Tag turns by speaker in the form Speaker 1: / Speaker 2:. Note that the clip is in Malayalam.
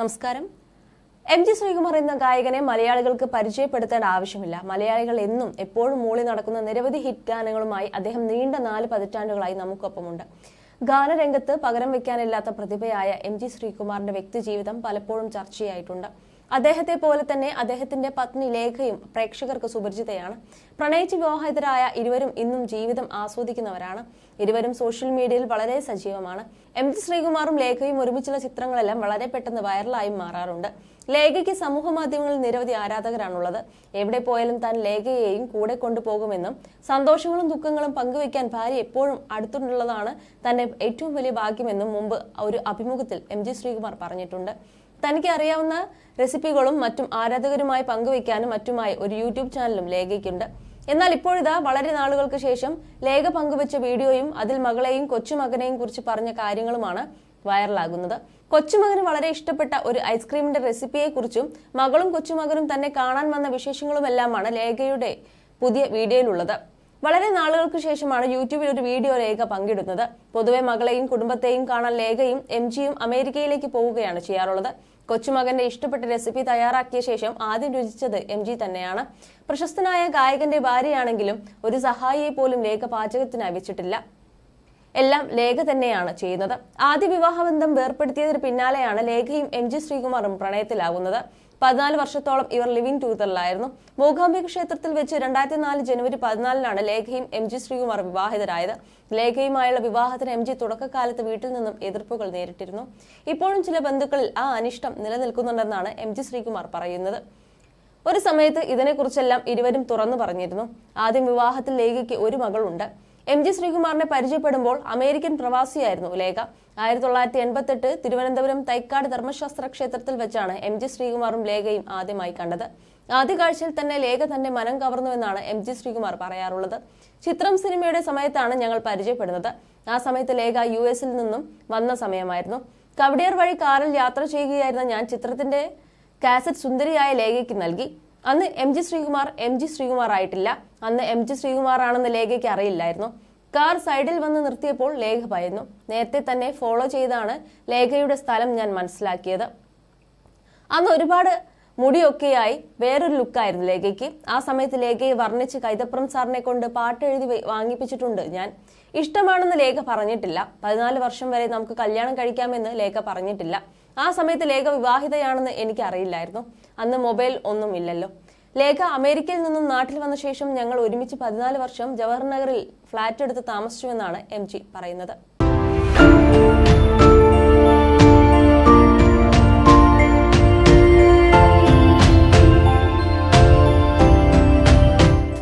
Speaker 1: നമസ്കാരം. എം ജി ശ്രീകുമാർ എന്ന ഗായകനെ മലയാളികൾക്ക് പരിചയപ്പെടുത്തേണ്ട ആവശ്യമില്ല. മലയാളികൾ എന്നും എപ്പോഴും മൂളി നടക്കുന്ന നിരവധി ഹിറ്റ് ഗാനങ്ങളുമായി അദ്ദേഹം നീണ്ട നാല് പതിറ്റാണ്ടുകളായി നമുക്കൊപ്പമുണ്ട്. ഗാനരംഗത്ത് പകരം വയ്ക്കാനില്ലാത്ത പ്രതിഭയായ എം ജി ശ്രീകുമാറിന്റെ വ്യക്തിജീവിതം പലപ്പോഴും ചർച്ചയായിട്ടുണ്ട്. അദ്ദേഹത്തെ പോലെ തന്നെ അദ്ദേഹത്തിന്റെ പത്നി ലേഖയും പ്രേക്ഷകർക്ക് സുപരിചിതയാണ്. പ്രണയിച്ച് വിവാഹിതരായ ഇരുവരും ഇന്നും ജീവിതം ആസ്വദിക്കുന്നവരാണ്. ഇരുവരും സോഷ്യൽ മീഡിയയിൽ വളരെ സജീവമാണ്. എം ജി ശ്രീകുമാറും ലേഖയും ഒരുമിച്ചുള്ള ചിത്രങ്ങളെല്ലാം വളരെ പെട്ടെന്ന് വൈറലായി മാറാറുണ്ട്. ലേഖയ്ക്ക് സമൂഹ മാധ്യമങ്ങളിൽ നിരവധി ആരാധകരാണുള്ളത്. എവിടെ പോയാലും താൻ ലേഖയെയും കൂടെ കൊണ്ടുപോകുമെന്നും സന്തോഷങ്ങളും ദുഃഖങ്ങളും പങ്കുവെക്കാൻ ഭാര്യ എപ്പോഴും അടുത്തുള്ളതാണ് തന്റെ ഏറ്റവും വലിയ ഭാഗ്യമെന്നും മുമ്പ് ഒരു അഭിമുഖത്തിൽ എം ജി ശ്രീകുമാർ പറഞ്ഞിട്ടുണ്ട്. തനിക്ക് അറിയാവുന്ന റെസിപ്പികളും മറ്റും ആരാധകരുമായി പങ്കുവയ്ക്കാനും മറ്റുമായി ഒരു യൂട്യൂബ് ചാനലും ലേഖയ്ക്കുണ്ട് എന്നാൽ ഇപ്പോഴിതാ വളരെ നാളുകൾക്ക് ശേഷം ലേഖ പങ്കുവച്ച വീഡിയോയും അതിൽ മകളെയും കൊച്ചുമകനെയും കുറിച്ച് പറഞ്ഞ കാര്യങ്ങളുമാണ് വൈറലാകുന്നത്. കൊച്ചുമകന് വളരെ ഇഷ്ടപ്പെട്ട ഒരു ഐസ്ക്രീമിന്റെ റെസിപ്പിയെ കുറിച്ചും മകളും കൊച്ചുമകനും തന്നെ കാണാൻ വന്ന വിശേഷങ്ങളുമെല്ലാമാണ് ലേഖയുടെ പുതിയ വീഡിയോയിലുള്ളത്. വളരെ നാളുകൾക്ക് ശേഷമാണ് യൂട്യൂബിൽ ഒരു വീഡിയോ ലേഖ പങ്കിടുന്നത്. പൊതുവെ മകളെയും കുടുംബത്തെയും കാണാൻ ലേഖയും എം ജിയും അമേരിക്കയിലേക്ക് പോവുകയാണ് ചെയ്യാറുള്ളത്. കൊച്ചുമകന്റെ ഇഷ്ടപ്പെട്ട റെസിപ്പി തയ്യാറാക്കിയ ശേഷം ആദ്യം രുചിച്ചത് എം ജി തന്നെയാണ്. പ്രശസ്തനായ ഗായകന്റെ ഭാര്യയാണെങ്കിലും ഒരു സഹായിയെ പോലും ലേഖ പാചകത്തിനായി വെച്ചിട്ടില്ല. എല്ലാം ലേഖ തന്നെയാണ് ചെയ്യുന്നത്. ആദ്യ വിവാഹബന്ധം വേർപ്പെടുത്തിയതിന് പിന്നാലെയാണ് ലേഖയും എം ജി ശ്രീകുമാറും പ്രണയത്തിലാകുന്നത്. പതിനാല് വർഷത്തോളം ഇവർ ലിവിംഗ് ടൂതറിലായിരുന്നു മൂകാംബിക ക്ഷേത്രത്തിൽ വെച്ച് രണ്ടായിരത്തി നാല് ജനുവരി പതിനാലിനാണ് ലേഖയും എം ജി ശ്രീകുമാർ വിവാഹിതരായത്. ലേഖയുമായുള്ള വിവാഹത്തിന് എം ജി തുടക്കകാലത്ത് വീട്ടിൽ നിന്നും എതിർപ്പുകൾ നേരിട്ടിരുന്നു. ഇപ്പോഴും ചില ബന്ധുക്കളിൽ ആ അനിഷ്ടം നിലനിൽക്കുന്നുണ്ടെന്നാണ് എം ജി ശ്രീകുമാർ പറയുന്നത്. ഒരു സമയത്ത് ഇതിനെക്കുറിച്ചെല്ലാം ഇരുവരും തുറന്നു പറഞ്ഞിരുന്നു. ആദ്യം വിവാഹത്തിൽ ലേഖയ്ക്ക് ഒരു മകളുണ്ട്. എം ജി ശ്രീകുമാറിനെ പരിചയപ്പെടുമ്പോൾ അമേരിക്കൻ പ്രവാസിയായിരുന്നു ലേഖ. ആയിരത്തി തൊള്ളായിരത്തി എൺപത്തെട്ട് തിരുവനന്തപുരം തൈക്കാട് ധർമ്മശാസ്ത്ര ക്ഷേത്രത്തിൽ വെച്ചാണ് എം ജി ശ്രീകുമാറും ലേഖയും ആദ്യമായി കണ്ടത്. ആദ്യ കാഴ്ചയിൽ തന്നെ ലേഖ തന്റെ മനം കവർന്നുവെന്നാണ് എം ജി ശ്രീകുമാർ പറയാറുള്ളത്. ചിത്രം സിനിമയുടെ സമയത്താണ് ഞങ്ങൾ പരിചയപ്പെടുന്നത്. ആ സമയത്ത് ലേഖ യു എസിൽ നിന്നും വന്ന സമയമായിരുന്നു. കവടിയാർ വഴി കാറിൽ യാത്ര ചെയ്യുകയായിരുന്ന ഞാൻ ചിത്രത്തിന്റെ കാസറ്റ് സുന്ദരിയായ ലേഖയ്ക്ക് നൽകി. അന്ന് M G Sreekumar M G Sreekumar ആയിട്ടില്ല അന്ന് എം ജി ശ്രീകുമാർ ആണെന്ന് ലേഖയ്ക്ക് അറിയില്ലായിരുന്നു. കാർ സൈഡിൽ വന്ന് നിർത്തിയപ്പോൾ ലേഖ ഭയന്നു നേരത്തെ തന്നെ ഫോളോ ചെയ്താണ് ലേഖയുടെ സ്ഥലം ഞാൻ മനസ്സിലാക്കിയത്. അന്ന് ഒരുപാട് മുടിയൊക്കെയായി വേറൊരു ലുക്കായിരുന്നു ലേഖയ്ക്ക്. ആ സമയത്ത് ലേഖയെ വർണിച്ച് കൈതപ്പുറം സാറിനെ കൊണ്ട് പാട്ട് എഴുതി വാങ്ങിപ്പിച്ചിട്ടുണ്ട് ഞാൻ. ഇഷ്ടമാണെന്ന് ലേഖ പറഞ്ഞിട്ടില്ല. പതിനാല് വർഷം വരെ നമുക്ക് കല്യാണം കഴിക്കാമെന്ന് ലേഖ പറഞ്ഞിട്ടില്ല. ആ സമയത്ത് ലേഖ വിവാഹിതയാണെന്ന് എനിക്ക് അറിയില്ലായിരുന്നു. അന്ന് മൊബൈൽ ഒന്നും ഇല്ലല്ലോ. ലേഖ അമേരിക്കയിൽ നിന്നും നാട്ടിൽ വന്ന ശേഷം ഞങ്ങൾ ഒരുമിച്ച് പതിനാല് വർഷം ജവഹർ നഗറിൽ ഫ്ളാറ്റ് എടുത്ത് താമസിച്ചുവെന്നാണ് എം ജി പറയുന്നത്.